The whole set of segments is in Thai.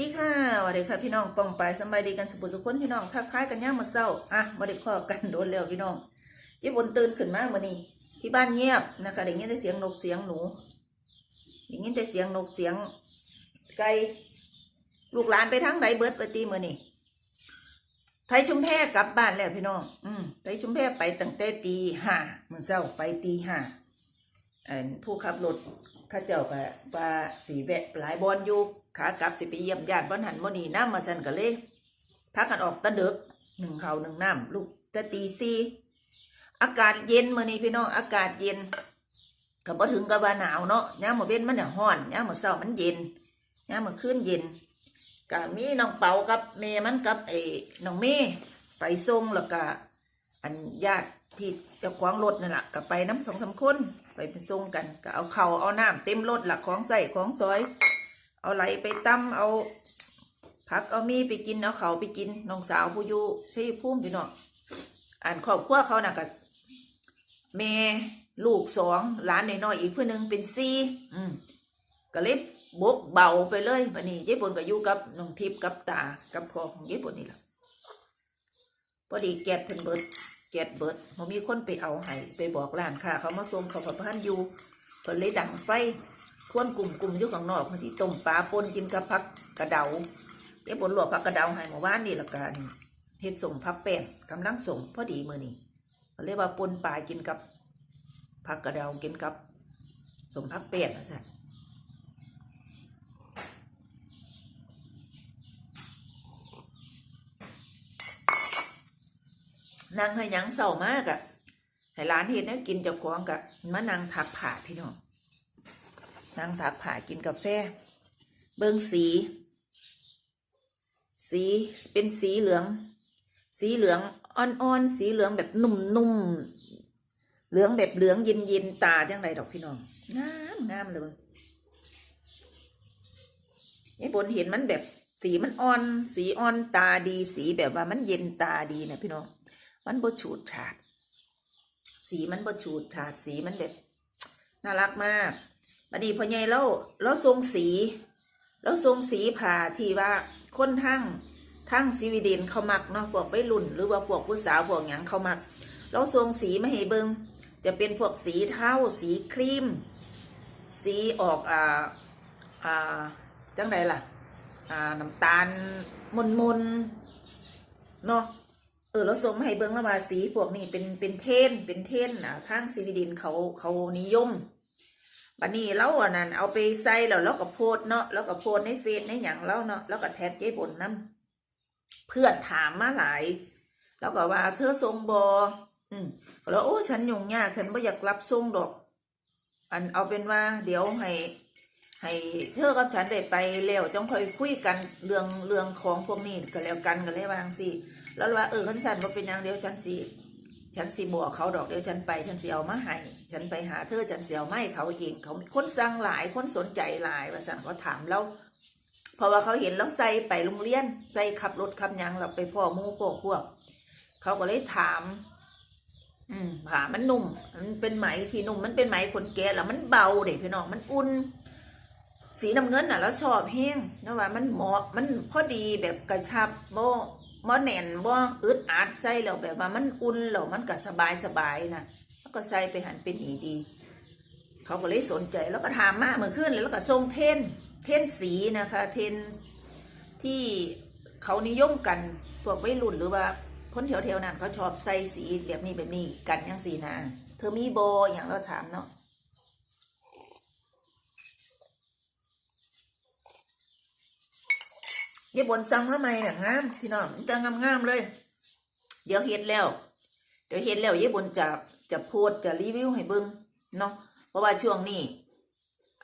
ดีค่ะสวัสดีค่ะพี่น้องปองไปสำบายดีกันสุขสุขคนพี่น้องทักทายกันย่ามมาเศร้าอะมาได้ข้อกันโดนแล้วพี่น้องเจ๊บนตื่นขึ้นมาเมื่อนี้ ที่บ้านเงียบนะคะได้ยินแต่เสียงนกเสียงหนูได้ยินแต่เสียงนกเสียงไก่ลูกหลานไปทางไหนเบิดไปตีเมื่อนี้ไทยชุมแพกลับบ้านแล้วพี่น้อง อืมไทยชุมแพไปตั้งแต่ตีห้าเมื่อเช้าไปตีห้าผู้ขับรถข้าเจ้าก็ว่าสีแวะหลายบอลอยู่ ขากลับสิไปเยี่ยมญาติบ้านหันมนีน้ำมาสันก็เลยพักกันออกตะเดึกหนึ่งเขาหนึ่งน้ำลูกจะตีซีอากาศเย็นมื่อนี้พี่น้องอากาศเย็นก็บ่ถึงกับว่าหนาวเนาะย่ามมื้อเว้นมันเนี่ยร้อนย่ามมื้อเช้ามันเย็นย่ามมื้อคืนเย็นก็มีน้องเปากับเมย์มันกับไอ้น้องเมย์ไปส่งแล้วก็อันญาติที่เจ้าของรถนั่นแหละก็ไปน้ำสองสามคนไปเป็นส่งกันก็เอาเข่าเอาน้ำเต็มรถหลักของใส่ของซอย เอาไหลไปตั้มเอาผักเอามีไปกินเอาเขาไปกินน้องสาวผู้อยู่ใช่พุ่มพี่น้องอ่านครอบครัวเขาน่ะก็แม่ลูกสองหลานน้อยๆอีกเพื่อนหนึ่งเป็นสี่อืมก็เลยบกเบาไปเลยวันนี้ยายบนก็อยู่กับน้องทิพย์กับตากับพ่อของยายบนนี่แหละพอดีแกดเพิ่นเบิดแกดเบิดมันมีคนไปเอาให้ไปบอกร้านค้าเขามาส่งเขาพระพันอยู่เพิ่นเลยดังไฟ ควนกลุ่มกลุ่มอยู่ข้างนอกมันสิต้มปลาปนกินกับผักกระเดาเดี๋ยวบนลวกผักกระเดาให้เมื่อวานนี่ละกันเฮ็ดส่งผักแป้งกำลังส่งพอดีมือนี้เขาเรียกว่าปนปลากินกับผักกระเดากินกับส่งผักแป้งนะจ๊ะนางให้ยังเศร้ามากอะให้ร้านเฮ็ดเนี่ยกินเจะคล้าของกะมานางถักผ่าพี่น้อง นางถักผ่ากินกาแฟ เบิ่งสี สีเป็นสีเหลือง สีเหลืองอ่อนๆ สีเหลืองแบบนุ่มๆ เหลืองแบบเหลืองเย็นๆ ตาจังไรดอกพี่น้อง งามงามเลยไอ้บนเห็นมันแบบสีมันอ่อน สีอ่อนตาดี สีแบบว่ามันเย็นตาดีนะพี่น้อง มันบฉูดฉาด สีมันบฉูดฉาด สีมันแบบน่ารักมาก บัดนี้พอใหญ่แล้วแล้วทรงสีแล้วทรงสีผ่าที่ว่าคนทั้งทั้งซีวีเดนเขามักเนาะพวกไปรุ่น หรือว่าพวกผู้สาวพวกหยังเขามักแล้วทรงสีมาให้เบิงจะเป็นพวกสีเทาสีครีม สีออกอ่าอ่าจังไดล่ะอ่าน้ำตาลมนมนเนาะเออแล้วส่งมาให้เบิ้งแล้วว่าสีพวกนี้เป็นเป็นเทนเป็นเทนอะทางซีวิดินเขาเขานิยม บัดนี้เราอะนั่นเอาไปใส่แล้วเราก็โพสเนาะแล้วก็โพสในเฟซในหยังแล้วเนาะแล้วก็แท็กยายบนน้ำเพื่อนถามมาหลายแล้วก็ว่าเธอทรงบออืมแล้วโอ้ฉันยุ่งยากฉันไม่อยากรับทรงดอก อันเอาเป็นว่าเดี๋ยวให้ให้เธอกับฉันได้ไปแล้วจงคอยคุยกันเรื่องเรื่องของพวกนี้ก็แล้วกันกันเลยวางสิแล้วว่าเออขันสันว่าเป็นหยังเดียวฉันสิ ฉันสิบอกเขาดอกเดี๋ยวฉันไปฉันเสิเอามาให้ฉันไปหาเธอฉันเสิเอาไม่เขาเองเขาคนสั่งหลายคนสนใจหลายว่าสั่งเขาถามแล้วเพราะว่าเขาเห็นแล้วใส่ไปโรงเรียนใส่ขับรถขับยังเราไปพ่อมู่พวกพวก เขาก็เลยถาม อืมผ่ามันนุ่ม มันเป็นไหมที่นุ่มมันเป็นไหมขนแกะแล้วมันเบาเด็กพี่น้องมันอุ่นสีน้ำเงินน่ะ แล้วชอบแห้งนะว่ามันเหมาะมันพอดีแบบกระชับโบ บ่แน่นบ่อึดอัดใส่แล้วแบบว่ามันอุ่นแล้วมันก็สบายสบายนะแล้วก็ใส่ไปหันเป็นหีดี เขาก็เลยสนใจแล้วก็ถามมาเมื่อคืนแล้วก็ทรงเทนเทนสีนะคะ เทนที่เขานิยมกันพวกวัยรุ่นหรือว่าคนแถวๆนั้นเขาชอบใส่สีแบบนี้แบบนี้กันยังสีนะเธอมีโบอย่างเราถามเนาะ ยายบนสั่งทำไมเนี่ยงามพี่น้องจะงามงามเลย เดี๋ยวเฮ็ดแล้ว เดี๋ยวเฮ็ดแล้วยายบนจะจะโพสต์จะรีวิวให้เบิ่งเนาะเพราะว่าช่วงนี้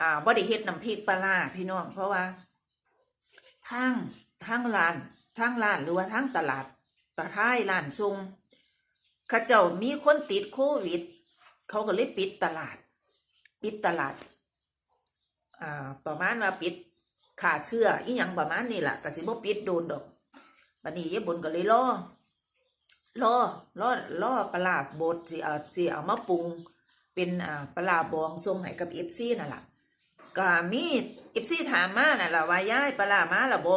อ่าบ่ได้เฮ็ดน้ำพริกปลาร้าพี่น้องเพราะว่าทางทางร้านทางร้านหรือว่าทางตลาดปลาท้ายร้านทรงเขาเจ้ามีคนติดโควิด เขาก็เลยปิดตลาด ปิดตลาดอ่าประมาณว่าปิด ขาเชื่ออีหยังประมาณนี้แหละกสิบ่ปิดโดนดอกบัดนี้ยายบนก็เลยรอรอรอรอปลาร้าบดสิเอาสิเอามาปรุง เป็นอ่าปลาร้าบองทรงให้กับเอฟซีนั่นแหละก็มีเอฟซีถามมาน่ะล่ะว่าย้ายปลาร้ามาละบ่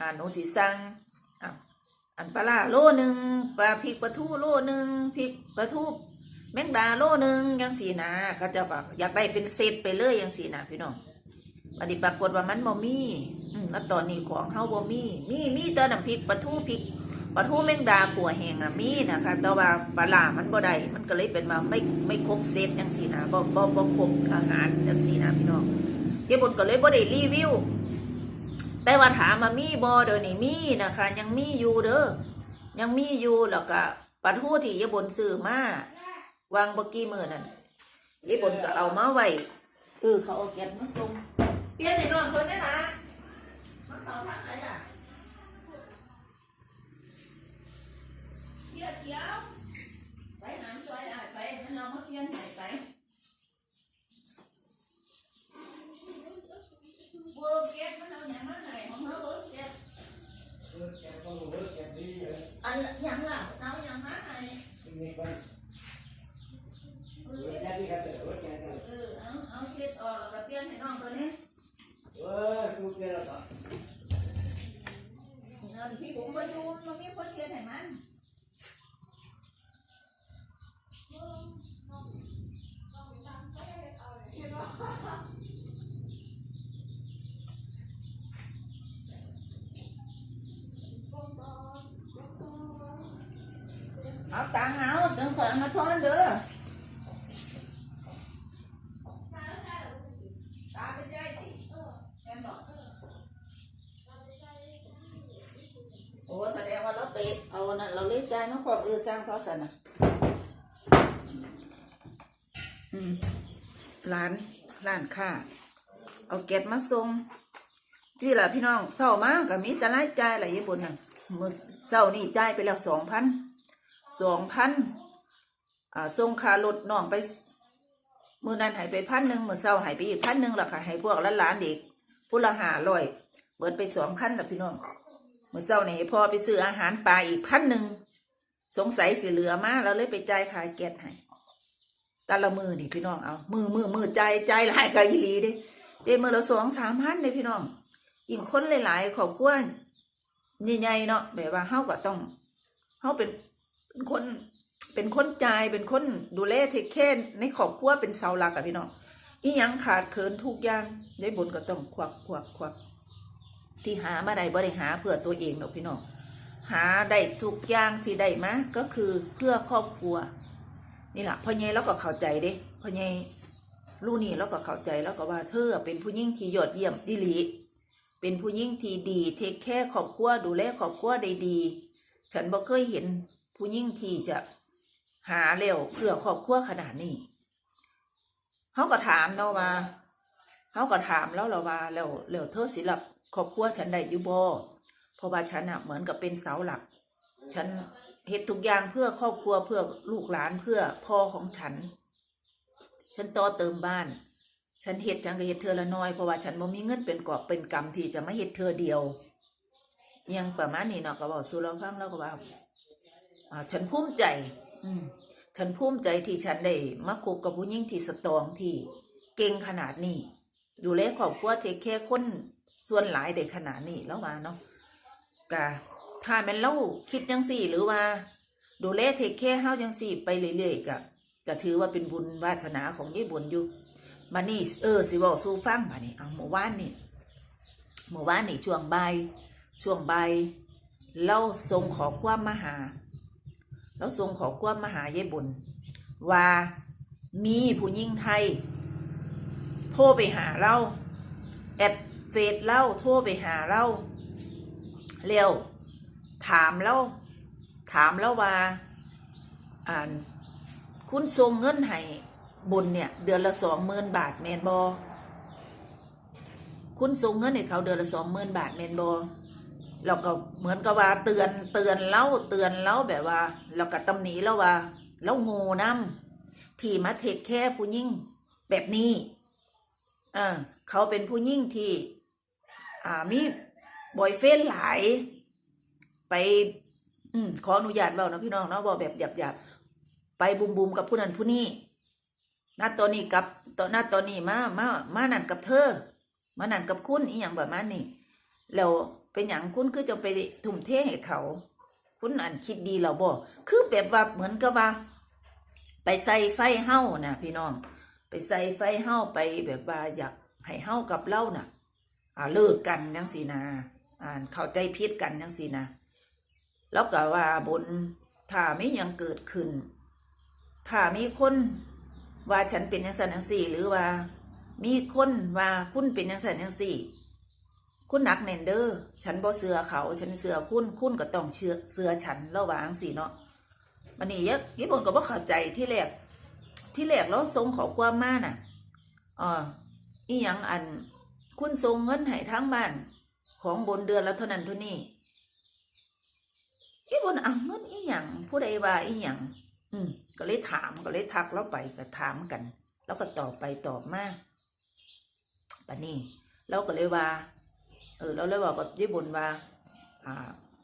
อ่าหนูสิสั่งอันปลาร้าโลหนึ่งปลาพริกปลาทูโลหนึ่งพริกปลาทูแมงดาโลหนึ่งยังสีนะเขาจะแบบอยากได้เป็นเซตไปเลยยังสีนะพี่น้อง บัดนี้ปรากฏว่ามันบ่มีอืมแล้วตอนนี้ของเฮาบ่มี มีมีแต่น้ำพริกปลาทูพริกปลาทูแมงดาขัวแห้งอะมีนะคะแต่ว่าปลาร้ามันบ่ได้มันก็เลยเป็นมาไม่ไม่ครบเซตยังสีนะบ่บ่บ่ครบอาหารยังสีนะพี่น้องเดี๋ยวบนก็เลยบ่ได้รีวิวแต่ว่าถามมามีบ่เดี๋ยวนี้มีนะคะ ยังมีอยู่เด้อยังมีอยู่แล้วก็ปลาทูที่ยายบนซื้อมาวางบกี้มือนั่นยายบนก็เอามาไว้เออเขาเอาแก๊สมาส่ง เปลี่ยนในนอนคนนี้นะมันเขาทางไหนอะเดี๋ยวเดี๋ยวไปหามซอยอะไปมันเอามาเปลี่ยนให้ไป เวิร์กเก็ตมันเอาอย่างมาให้ของเขาเวิร์กเก็ตอันอย่างล่ะเอาอย่างมาให้เออเออเอาเอาเก็ตออกแล้วก็เปลี่ยนให้น้องตัวนี้นั่นพี่ผมไปดูมันมีคนเก็ตให้มันเอาตังค์เอาเดิน ขอยเอามาทอนเด้อตาเป็นใจสิโอ้แสดงว่าเราไปเอานั่นเราเลี้ยใจมาขอบเออสร้างทอสันนะอืมร้านร้านค้าเอาเกตมาส่งที่ล่ะพี่น้องเศร้ามากกับมีจะไล่ใจอะไรญี่ปุ่นน่ะเศร้านี่จ่ายไปแล้วสองพันสองพัน อ่าส่งค่ารถน้องไปมือนั้นหายไปพันหนึ่งมือเศร้าหายไปอีกพันหนึ่งหล่ะค่ะให้พวกล้านล้านๆเด็กผู้ละหาร้อยเบิดไปสองพันล่ะพี่น้องมือเศร้านี่ให้พ่อไปซื้ออาหารปลาอีกพันหนึ่งสงสัยสิเหลือมาแล้วเลยไปจ่ายขายแก๊สให้ต่ละมือนี่พี่น้องเอามือมือมือใจใจหลายกะอีหลีด้เจมือละสองสามพันเลยพี่น้องอีกคนหลายๆขอบครัวใหญ่ๆเนาะแบบว่าเฮาก็ต้องเฮาเป็นเป็นคน เป็นคนจ่ายเป็นคนดูแลเทคแค่ในครอบครัวเป็นเสาหลักอะพี่น้องอีหยังขาดเคินทุกอย่างยายบนก็ต้องควักควักควักที่หามาได้บ่ได้หาเพื่อตัวเองหรอกพี่น้องหาได้ทุกอย่างที่ได้มาก็คือเพื่อครอบครัว นี่แหละพ่อใหญ่แล้วก็เข้าใจเด้พ่อใหญ่รู้นี่แล้วก็เข้าใจแล้วก็ว่าเธอเป็นผู้หญิงที่ยอดเยี่ยมดิลีเป็นผู้หญิงที่ดีเทคแค่ครอบครัวดูแลครอบครัวได้ดี ฉันบ่เคยเห็นผู้หญิงที่จะ หาเร็วเพื่อครอบครัวขนาดนี้เขาก็ถามเนาว่าเขาก็ถามแล้วเราว่าแล้วแล้วเธอสิรับครอบครัวฉันได้อยู่บ่เพราะว่าฉันอะเหมือนกับเป็นเสาหลัก ฉันเฮ็ดทุกอย่างเพื่อครอบครัวเพื่อลูกหลานเพื่อพ่อของฉัน ฉันต่อเติมบ้าน ฉันเฮ็ดจังก็เฮ็ดเธอละน้อยเพราะว่าฉันบ่มีเงินเป็นกอบเป็นกำที่จะมาเฮ็ดเธอเดียวยังประมาณนี้เนาะก็บอกสู่เราฟังแล้วก็ว่าฉันภูมิใจ อืมฉันภูมิใจที่ฉันได้มาคบกับผู้หญิงที่สตรองที่เก่งขนาดนี้ ดูแลครอบครัวเทคแค่คนส่วนหลายได้ขนาดนี้แล้วว่าเนาะกะถ้าแมันเล่าคิดจังสี่ หรือว่า ดูแลเทคแค่เฮาจังสี่ ไปเรื่อยๆกะก็ถือว่าเป็นบุญวาสนาของยายบุญอยู่มานี่เออสิบอกสู้ฟังมานี่เอาเมื่อวานนี่เมื่อวานนี่ช่วงใบช่วงใบเล่าส่งขอความมาหา แล้วทรงขอความมหายายบุญว่ามีผู้หญิงไทย โทรไปหาเราแอดเฟซเล่าโทรไปหาเราเร็วถามเราถามแล้วว่าอ่านคุณทรงเงินให้บุญเนี่ยเดือนละสองหมื่นบาทแมนบอคุณทรงเงินให้เขาเดือนละสองหมื่นบาทแมนบอ เราก็เหมือนกับว่าเตือนเตือนเล่าเตือนเล่าแบบว่า เราก็ตำหนิแล้วว่าเราโง่น้ำที่มาเทคแค่ผู้ยิ่งแบบนี้เออเขาเป็นผู้ยิ่งที่ อ่ามีบอยเฟนหลาย ไป อืมขออนุญาตเบานะพี่น้องเนาะบอกแบบหยาบๆไปบุมบุมกับผู้นั้นผู้นี้หน้าตัวนี้กับตัวหน้าตัวนี้มามามานั่นกับเธอ มานั่นกับคุณอีหยังแบบนั้นนี่แล้ว เป็นอย่างคุณคือจะไปทุ่มเทให้เขา คุณอันคิดดีเราบ่คือแบบว่าเหมือนกับว่า ไปใส่ไฟเฮ้านะพี่น้อง ไปใส่ไฟเฮ้าไปแบบว่าอยากให้เฮ้ากับเล่าน่ะอ่าเลิกกันจังสีนาอ่าเข้าใจผิดกันจังสีนะแล้วก็ว่าบนถ้าไม่ยังเกิดขึ้น ถ้ามีคนว่าฉันเป็นยังสันยังสี่ หรือว่า มีคนว่าคุณเป็นยังสันยังสี่ คุณหนักแน่นเด้อฉันบ่เสือเขา ฉันเสือคุณคุณก็ต้องเชื่อเสือฉันระหว่างสิเนาะมันนี่ยักญี่ปุ่นก็บ่เข้าใจที่แรกที่แรกเราส่งขอความมาน่ะอ่าอีหยังอัน คุณส่งเงินให้ทั้งบ้าน ของบนเดือนละเท่านั้นเท่านี้ญี่ปุ่นเอาเงินอีหยังผู้ใดว่าอีหยังอืมก็เลยถามก็เลยทักเราไปก็ถามกัน แล้วก็ตอบไปตอบมาปะนี่เราก็เลยว่า เออเราเลยบอกกับญี่ปุ่นว่าอ่า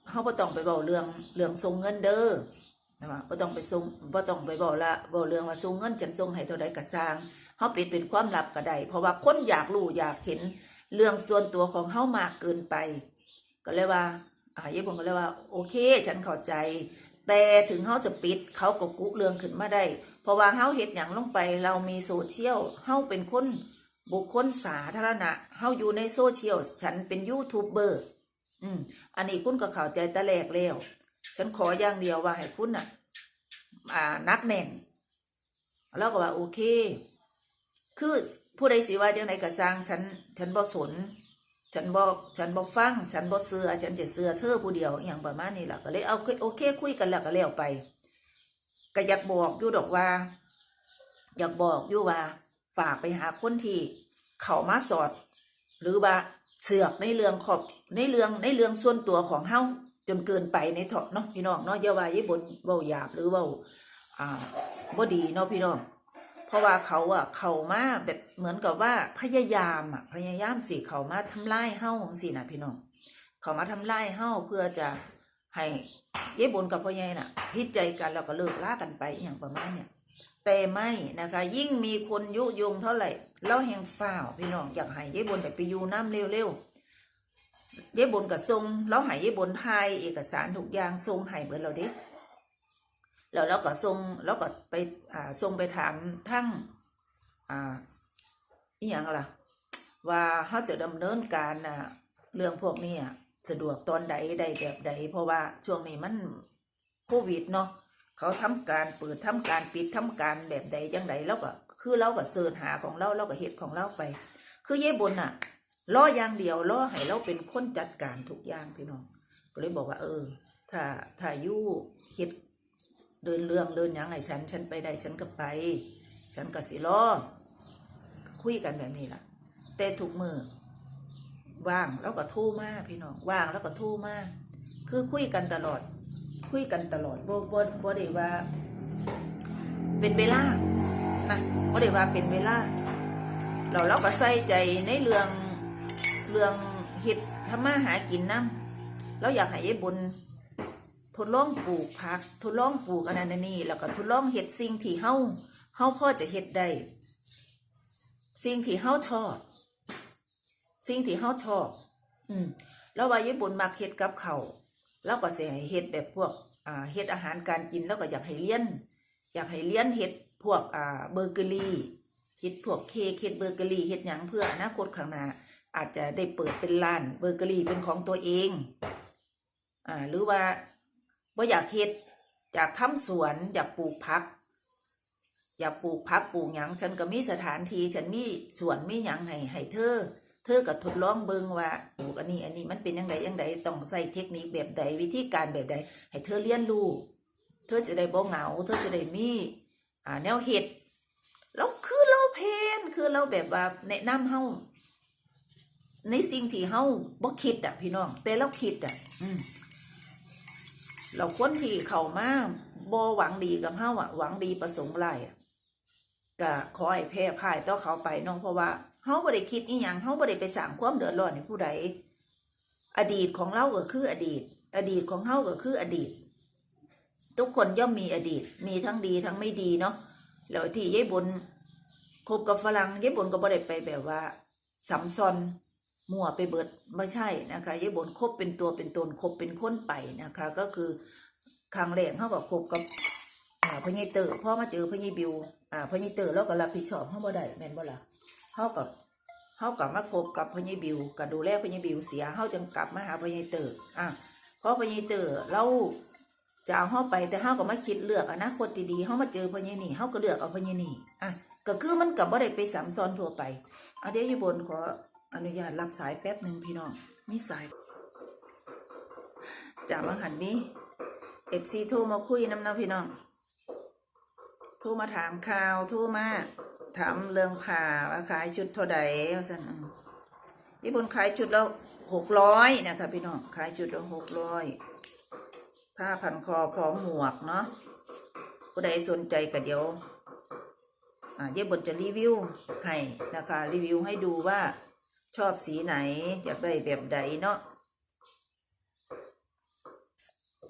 เขาบ่ต้องไปบอกเรื่องเรื่องส่งเงินเด้อนะว่าบ่ต้องไปส่งบ่ต้องไปบอกละบอกเรื่องว่าส่งเงินฉันส่งให้เท่าใดก็สร้างเฮาปิดเป็นความลับก็ได้เพราะว่าคนอยากรู้อยากเห็นเรื่องส่วนตัวของเฮามากเกินไป ก็เลยว่าอ่าญี่ปุ่นก็เลยว่า โอเค ฉันเข้าใจ แต่ถึงเฮาจะปิดเขาก็กุเรื่องขึ้นมาได้ เพราะว่าเฮาเฮ็ดหยังลงไป เรามีโซเชียลเฮาเป็นคน บุคคลสาธารณะเฮาอยู่ในโซเชียลฉันเป็นยูทูบเบอร์อืมอันนี้คุณก็เข้าใจแต่แรกแล้ว ฉันขออย่างเดียวว่าให้คุณน่ะ อ่านักแน่น แล้วก็ว่าโอเค คือผู้ใดสิว่าจังไดก็สร้างฉัน ฉันบ่สน ฉันบ่ฉันบ่ฟัง ฉันบ่เสือฉันจะเสือเธอผู้เดียวอย่างประมาณนี้แหละก็เลยเอาโอเค คุยกันแล้วก็แล้วไปก็อยากบอกอยู่ดอกว่า อยากบอกอยู่ว่า ฝากไปหาคนที่เขามาสอด หรือว่าเสือกในเรื่องขอบในเรื่องในเรื่องส่วนตัวของเฮาจนเกินไปในเถาะเนาะพี่น้องเนาะอย่าวาญี่ปุ่นเว้าหยาบหรือเว้าอ่าบ่ดีเนาะพี่น้องเพราะว่าเขาอะเขามาแบบเหมือนกับว่าพยายามอะพยายามสิเขามาทำลายเฮาของสินะพี่น้องเขามาทำลายเฮาเพื่อจะให้เยบนกับพ่อใหญ่น่ะ พิจใจกันแล้วก็เลิกล่ากันไปอย่างประมาณเนี่ย แต่ไม่นะคะ ยิ่งมีคนยุยงเท่าไหร่เราแหงฝ้าวพี่น้องอยากห้เย้บนแบบไปอยู่น้ำเร็วๆเย้บนกับทรงเราห้เย้บนไทยเอกสารทุกอย่างทรงให้เบิดเราด้แล้วเราก็ทรงแล้วก็ไปอ่าทรงไปถามทั้งอ่าอีหยังล่ะ ว่าเขาจะดำเนินการอะเรื่องพวกนี้อะสะดวกตอนใดใดแบบใด เพราะว่าช่วงนี้มันโควิดเนาะ เขาทำการเปิดทำการปิดทำการแบบใดจังใดแล้วก็คือเราก็เสิร์ชหาของเราเราก็เฮ็ดของเราไป คือเย่บนอะล่ออย่างเดียวล่อให้เราเป็นคนจัดการทุกอย่างพี่น้องก็เลยบอกว่า เออ ถ้าถ้ายู่เฮ็ดเดินเรื่องเดินยังไงฉัน ฉันไปได้ฉันก็ไป ฉันก็สิรอคุยกันแบบนี้ล่ะ แต่ทุกมือว่างแล้วก็โทรมากพี่น้องว่างแล้วก็โทรมากคือคุยกันตลอด คุยกันตลอดบ่บ่บ่ได้ว่า เป็นเวลานะบ่ได้ว่าเป็นเวลาเราเราก็ใส่ใจในเรื่องเรื่องเฮ็ดทำมาหากินนํเราอยากให้ยายบุญทดลองปลูกผักทดลองปลูกอันนั้นนนี้แล้วก็ทดลองเฮ็ดสิ่งที่เฮาเฮาพอจะเฮ็ดได้สิ่งที่เฮาชอบ สิ่งที่เฮาชอบ อืมแล้วว่าญี่ปุ่นมักเฮ็ดกับเขา แล้วก็สิให้เฮ็ดแบบพวกอ่าเฮ็ดอาหารการกินแล้วก็อยากให้เลี้ยน อยากให้เลี้ยนเฮ็ดพวกอ่าเบเกอรี่เฮ็ดพวกเค้กเฮ็ดเบเกอรี่เฮ็ดหยังเพื่ออนาคตข้างหน้าอาจจะได้เปิดเป็นร้านเบเกอรี่เป็นของตัวเองอ่าหรือว่าบ่อยากเฮ็ดอยากทำสวนอยากปลูกผัก อยากปลูกผักปลูกหยังฉันก็มีสถานที่ฉันมีสวนมีหยังให้ให้เธอ เธอก็ทดลองเบิ่งว่าปลูกอันนี้ อันนี้มันเป็นยังไงยังไงต้องใส่เทคนิคแบบใดวิธีการแบบใดให้เธอเรียนรู้เธอจะได้บ่เหงา เธอจะได้มีอ่าแนวเฮ็ดแล้วคือเราเพนคือเราแบบว่าแนะนำเฮาในสิ่งที่เฮาบ่คิดอะพี่น้อง แต่เราคิดอะอืมเราคนที่เข้ามาบ่หวังดีกับเฮาอะหวังดีประสงค์ไรอะก็ขอให้แพ้พ่ายต่อเขาไปน้องเพราะว่า เฮาบ่ได้คิดอีหยังเฮาบ่ได้ไปสร้างความเดือดร้อนให้ผู้ใด อดีตของเราก็คืออดีต อดีตของเฮาก็คืออดีต ทุกคนย่อมมีอดีต มีทั้งดีทั้งไม่ดีเนาะ แล้วที่ยายบนคบกับฝรั่งญี่ปุ่นก็บ่ได้ไปแบบว่าสัมซอนมั่วไปเบิดไม่ใช่นะคะญี่ปุ่นคบเป็นตัวเป็นตนคบเป็นคนไปนะคะ ก็คือครั้งแรกเขาก็คบกับพญายเตอร์พอมาเจอพญายบิวอ่าพญายเตอร์แล้วก็รับผิดชอบเขาบ่ได้แม่นบ่ล่ะ เขากับเขากับมาคบกับพญายบิวก็ดูแลพญายบิวเสียเขาจึงกลับมาหาพญายเตอร์อะเพราะพญายเตอร์เราจะเอาเฮาไปแต่เฮาก็มาคิดเลือกอนาคตดีๆเฮามาเจอพญานี่เฮาก็เลือกเอาพญานี่อะก็คือมันก็บ่ได้ไปสามซ้อนทั่วไปเอาเดี๋ยวอยู่บนขออนุญาตรับสายแป๊บหนึ่งพี่น้องมีสายจากมังหันนี้ FC โทรมาคุยน้ำนาะพี่น้อง โทรมาถามข่าว โทรมา ถามเรื่องผ่าว่าขายชุดเท่าใดว่าซั่นอืมญี่ปุ่นขายชุดละหกร้อยนะคะพี่น้องขายชุดละหกร้อยผ้าพันคอพร้อมหมวกเนาะผู้ใดสนใจก็เดี๋ยวอ่าเย่บนจะรีวิวให้นะคะรีวิวให้ดูว่าชอบสีไหนอยากได้แบบใดเนาะ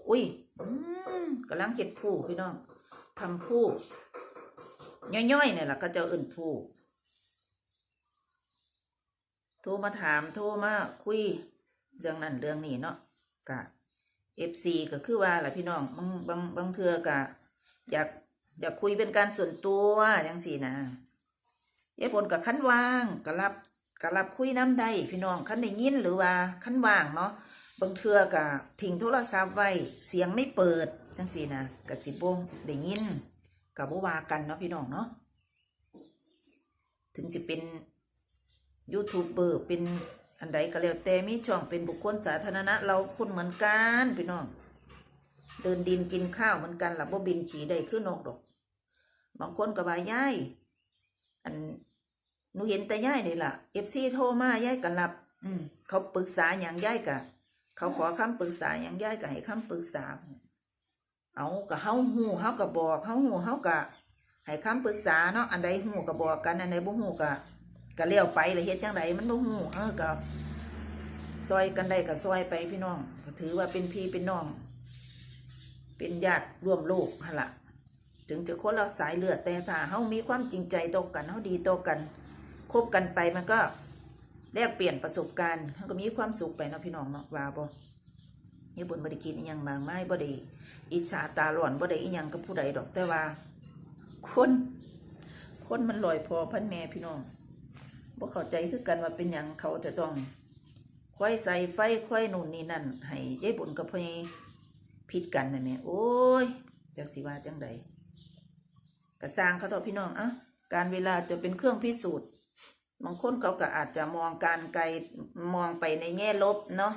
อุ้ยกำลังเก็บผู้พี่น้องทำผู้ ย่อยๆเนี่ยแหละก็จะอื่นผู้โทรมาถามโทรมาคุยเรื่องนั้นเรื่องนี้เนาะกะเอฟซีก็คือว่าแหละพี่น้องบางบางบางเทือกะอยากอยากคุยเป็นการส่วนตัวอย่างสี่นะยายผลกับขั้นว่างก็รับก็รับคุยน้ำได้พี่น้องขั้นได้ยินหรือว่าขั้นว่างเนาะบางเทือกะทิ้งโทรศัพท์ไว้เสียงไม่เปิดจังสี่นะกับจิบวงได้ยิน กับบ่ว่ากันเนาะพี่น้องเนาะถึงจะเป็นยูทูบเบอร์เป็นอันใดก็แล้วแต่มีช่องเป็นบุคคลสาธารณะ เราคนเหมือนกันพี่น้อง เดินดินกินข้าวเหมือนกันหลับบ่บินขี่ได้ขึ้นนกดอกบางคนก็ว่าย่ายอันหนูเห็นแต่ย่ายนี่ล่ะเอฟซีโทรมาย่ายก็รับ อืมเขาปรึกษาอย่างย่ายกะ เขาขอคำปรึกษาอย่างย่ายก็ให้คำปรึกษา เอาก็เฮาฮู้เฮาก็บอกเฮาฮู้เฮาก็ให้คำปรึกษาเนาะอันใดฮู้ก็บอกกันอันใดบ่ฮู้ก็ก็เลี้ยวไปเลยเฮ็ดจังไดมันบ่ฮู้เออก็ซอยกันได้ก็ซอยไปพี่น้องก็ถือว่าเป็นพี่เป็นน้อง เป็นญาติร่วมโลกหั่นล่ะถึงจะคนละสายเลือดแต่ถ้าเฮามีความจริงใจต่อกันเฮาดีต่อกันคบกันไปมันก็แลกเปลี่ยนประสบการณ์เฮาก็มีความสุขไปเนาะพี่น้องเนาะว่าบ่ ญี่ปุ่นบ่ได้กินอีหยังมากมายบ่ได้อิจฉาตาร้อนบ่ได้อีหยังกับผู้ใดดอกแต่ว่า คนคนมันลอยพอพันแม่พี่น้องบ่เข้าใจคือกันว่าเป็นหยังเขาจะต้องค่อยใส่ไฟค่อยนู่นนี่นั่น ให้ยายบุญกับพ่อผิดกันนั่นเนี่ยโอ้ยจักสิว่าจังใดกระสร้างเขาเถอพี่น้องอะการเวลาจะเป็นเครื่องพิสูจน์บางคนเขาก็อาจจะมองการไกลมองไปในแง่ลบเนาะ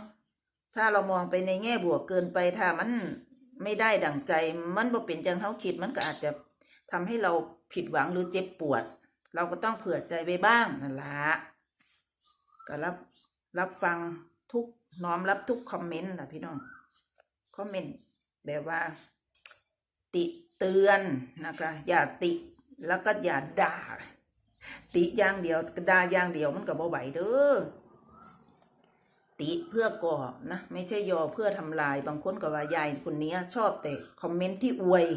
ถ้าเรามองไปในแง่บวกเกินไปถ้ามันไม่ได้ดั่งใจ มันบ่เป็นจังเขาคิดมันก็อาจจะทำให้เราผิดหวังหรือเจ็บปวด เราก็ต้องเผื่อใจไว้บ้างนั่นละก็รับรับฟังทุกน้อมรับทุกคอมเมนต์นะพี่น้องคอมเมนต์แบบว่า ติเตือนนะคะอย่าติแล้วก็อย่าด่า ติอย่างเดียวด่าอย่างเดียวมันก็บ่ไหวเด้อ ติเพื่อก่อนะไม่ใช่ยอเพื่อทำลาย บางคนก็ว่ายายคนนี้ชอบแต่คอมเมนต์ที่อวย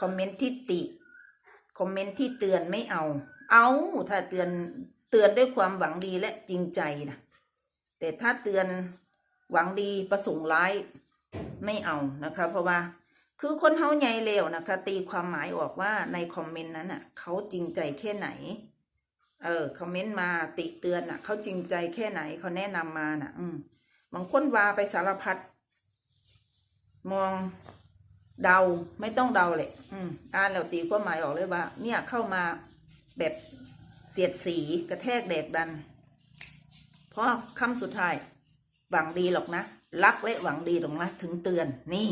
คอมเมนต์ที่ติคอมเมนต์ที่เตือนไม่เอา เอาถ้าเตือนเตือนด้วยความหวังดีและจริงใจนะแต่ถ้าเตือนหวังดีประสงค์ร้ายไม่เอานะคะ เพราะว่าคือคนเฮาใหญ่เลวนะคะ ตีความหมายออกว่าในคอมเมนต์นั้นอะเขาจริงใจแค่ไหน เออคอมเมนต์มาติเตือนอะเขาจริงใจแค่ไหนเขาแนะนำมาน่ะ อืมบางคนวาไปสารพัดมองเดาไม่ต้องเดาเลยอืมอ่านแล้วตีความหมายออกเลยว่า เนี่ยเข้ามาแบบเสียดสีกระแทกแดกดัน เพราะคำสุดท้ายหวังดีหรอกนะ รักและหวังดีหรอกนะถึงเตือนนี่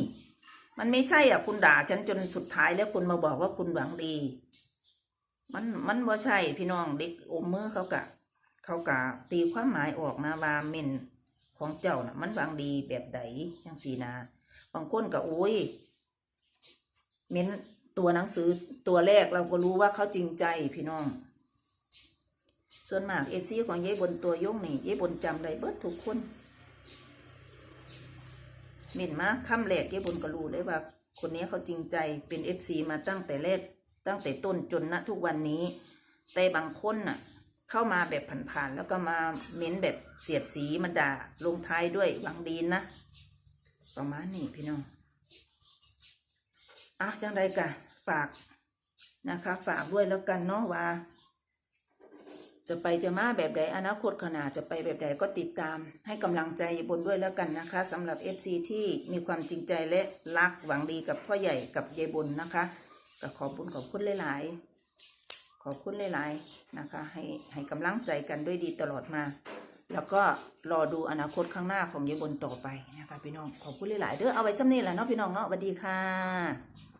มันไม่ใช่อะคุณด่าฉันจนสุดท้ายแล้วคุณมาบอกว่าคุณหวังดี มันมันบ่ใช่พี่น้องเด็กอมมือเขากะ เขากะตีความหมายออกมาว่าเม่นของเจ้าน่ะ มันหวังดีแบบใดจังสีนาบางคนก็โอ้ยเม้นตัวหนังสือตัวแรกเราก็รู้ว่าเขาจริงใจพี่น้อง ส่วนมากเอฟซีของยายบนตัวย่งนี่ยายบนจำได้เบิดทุกคนเม่นมาคำแรกยายบนก็รู้เลยว่า คนนี้เขาจริงใจเป็นเอฟซีมาตั้งแต่แรก ตั้งแต่ต้นจนณทุกวันนี้ แต่บางคนน่ะ เข้ามาแบบผ่านๆแล้วก็มาเม้นแบบเสียดสีมาด่าลงท้ายด้วยหวังดีนะ ประมาณนี้พี่น้องอะจังไรกะฝากนะคะ ฝากด้วยแล้วกันเนาะว่า จะไปจะมาแบบใดอนาคตขนาดจะไปแบบใดก็ติดตาม ให้กำลังใจบนด้วยแล้วกันนะคะสำหรับ FC ที่มีความจริงใจและรักหวังดีกับพ่อใหญ่กับยายบนนะคะ ก็ขอบคุญขอบคุณหลาย ๆ ขอบคุณหลาย ๆ นะคะ ให้ให้กำลังใจกันด้วยดีตลอดมา แล้วก็รอดูอนาคตข้างหน้าของยายบนต่อไปนะคะพี่น้องขอบคุณหลาย ๆเด้อเอาไว้ซ้ำนี่แหละเนาะพี่น้องเนาะสวัสดีค่ะ